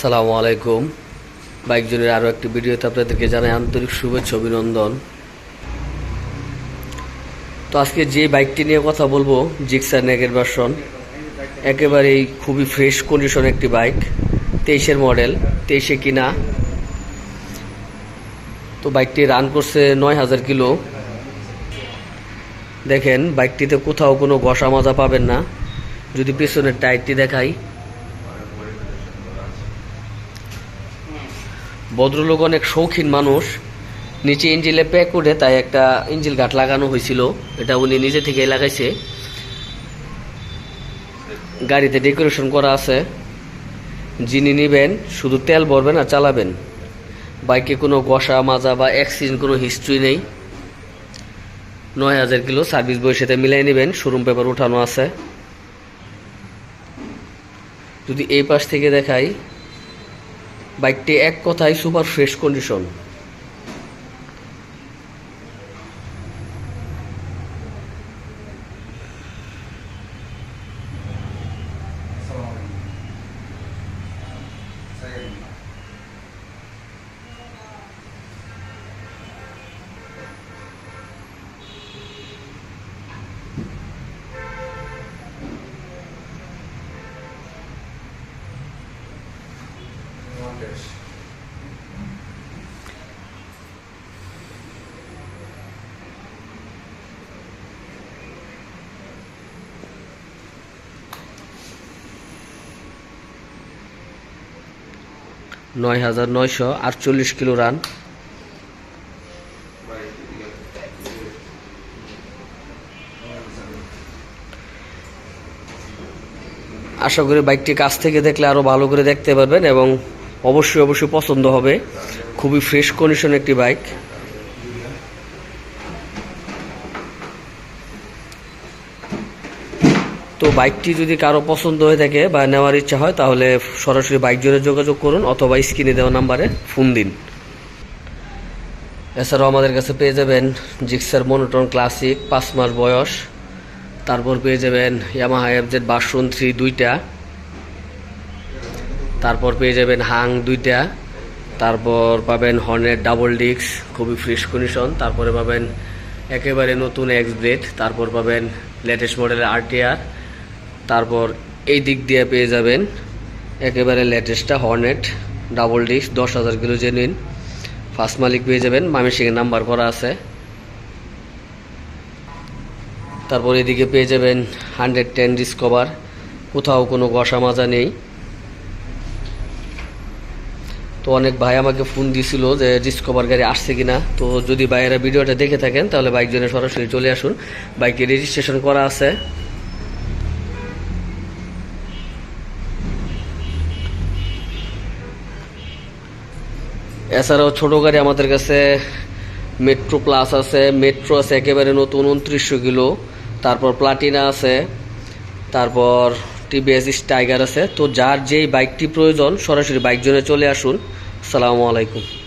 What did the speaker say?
সালামু আলাইকুম। বাইক জনের আরও একটি ভিডিওতে আপনাদেরকে জানাই আন্তরিক শুভেচ্ছা, অভিনন্দন। তো আজকে যে বাইকটি নিয়ে কথা বলব জিক্সার নেগের ভার্সন একেবারেই খুবই ফ্রেশ কন্ডিশন একটি বাইক, তেইশের মডেল তেইশে কিনা। তো বাইকটি রান করছে নয় হাজার কিলো। দেখেন, বাইকটিতে কোথাও কোনো ঘষা মাজা পাবেন না। যদি পেছনের টায়ারটি দেখাই ভদ্রলোক অনেক শৌখিন মানুষ। নিচে ইঞ্জিলে প্যাক করে তাই একটা ইঞ্জিল গাঠ লাগানো হয়েছিল। এটা উনি নিজে থেকে লাগাইছে। গাড়িতে ডেকোরেশন করা আছে। যিনি নেবেন, শুধু তেল ভরবেন আর চালাবেন। বাইকে কোনো গসা মাজা বা অ্যাক্সিডেন্ট কোনো হিস্ট্রি নেই। নয় হাজার কিলো সার্ভিস বইয়ের সাথে মিলাই নেবেন শোরুম পেপার উঠানো আছে। যদি এই পাশ থেকে দেখাই বাইকটি এক কথায় সুপার ফ্রেশ কন্ডিশন। নয় হাজার নয়শো আটচল্লিশ কিলো রান। আশা করি বাইকটি কাছ থেকে দেখলে আরও ভালো করে দেখতে পারবেন এবং অবশ্যই অবশ্যই পছন্দ হবে। খুবই ফ্রেশ কন্ডিশন একটি বাইক তো বাইকটি যদি কারও পছন্দ হয়ে থাকে বা নেওয়ার ইচ্ছা হয়, তাহলে সরাসরি বাইক জোরে যোগাযোগ করুন অথবা স্ক্রিনে দেওয়া নাম্বারে ফোন দিন। এছাড়াও আমাদের কাছে পেয়ে যাবেন জিক্সার মনোটন ক্লাসিক পাঁচ মাস বয়স। তারপর পেয়ে যাবেন ইয়ামাহা এফজেড বাসন থ্রি দুইটা। তারপর পেয়ে যাবেন হাং দুইটা, তারপর পাবেন হর্নের ডাবল ডিক্স খুবই ফ্রেশ কন্ডিশন তারপরে পাবেন একেবারে নতুন এক্স ব্লেড তারপর পাবেন লেটেস্ট মডেলের আরটিআর তারপর এই দিক দিয়ে পেয়ে যাবেন একেবারে লেটেস্টটা হর্নেট ডাবল ডিস্ক, দশ হাজার কিলো জেনুইন ফার্স্ট মালিক পেয়ে যাবেন মামিসিংয়ের নাম্বার করা আছে। তারপর এদিকে পেয়ে যাবেন হান্ড্রেড টেন ডিসকভার কোথাও কোনো ঘষা মাজা নেই। তো অনেক ভাই আমাকে ফোন দিছিল যে ডিসকভার গাড়ি আসছে কিনা। তো যদি ভাইয়েরা ভিডিওটা দেখে থাকেন, তাহলে বাইক জন্য সরাসরি চলে আসুন। বাইকে রেজিস্ট্রেশন করা আছে। এছাড়াও ছোটো গাড়ি আমাদের কাছে মেট্রো প্লাস আছে। মেট্রো আছে একেবারে নতুন, উনত্রিশশো কিলো। তারপর প্লাটিনা আছে। তারপর টিভিএস টাইগার আছে। তো যার যেই বাইকটি প্রয়োজন, সরাসরি বাইক জোনে চলে আসুন। সালামু আলাইকুম।